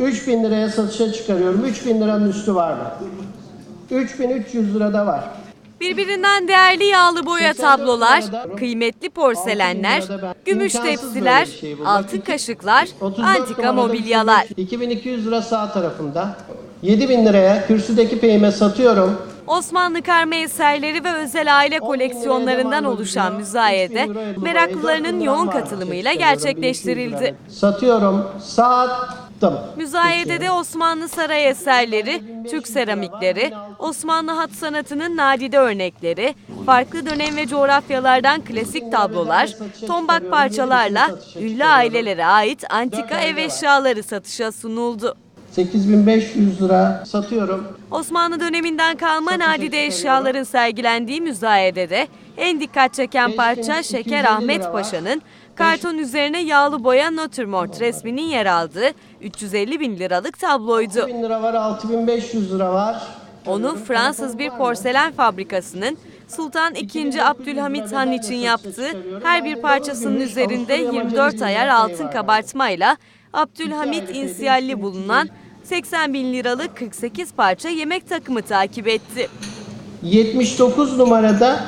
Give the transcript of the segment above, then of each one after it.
3000 liraya satışa çıkarıyorum. 3000 liranın üstü var mı? 3300 lirada var. Birbirinden değerli yağlı boya tablolar, kıymetli porselenler, gümüş tepsiler, altın kaşıklar, 34 antika numarada mobilyalar. 2200 lira sağ tarafında. 7000 liraya kürsüdeki peyime satıyorum. Osmanlı karma eserleri ve özel aile koleksiyonlarından oluşan müzayede meraklılarının yoğun katılımıyla gerçekleştirildi. Satıyorum. Sattım. Müzayedede Osmanlı saray eserleri, Türk seramikleri, Osmanlı hat sanatının nadide örnekleri, farklı dönem ve coğrafyalardan klasik tablolar, tombak parçalarla ünlü ailelere ait antika ev eşyaları satışa sunuldu. 8500 lira satıyorum. Osmanlı döneminden kalma nadide eşyaların sergilendiği müzayedede en dikkat çeken parça Şeker Ahmet Paşa'nın karton üzerine yağlı boya natürmort resminin yer aldığı 350 bin liralık tabloydu. 1000 lira var, 6500 lira var. Onu Fransız bir porselen fabrikasının Sultan II. Abdülhamit Han için yaptığı her bir parçasının üzerinde 24 ayar altın kabartmayla Abdülhamit inisiyalli bulunan 80 bin liralık 48 parça yemek takımı takip etti. 79 numarada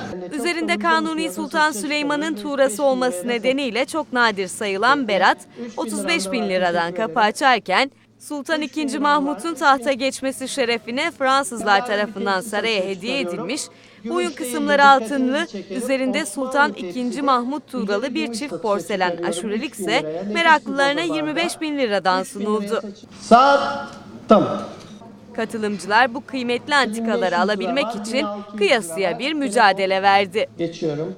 Üzerinde Kanuni Sultan Süleyman'ın tuğrası olması nedeniyle çok nadir sayılan Berat 35 bin liradan kapı açarken Sultan II. Mahmut'un tahta geçmesi şerefine Fransızlar tarafından saraya hediye edilmiş, boyun kısımları altınlı, üzerinde Sultan II. Mahmut tuğralı bir çift porselen aşurelik ise meraklılarına 25 bin liradan sunuldu. sattım. Katılımcılar bu kıymetli antikaları alabilmek için kıyasıya bir mücadele verdi. Geçiyorum.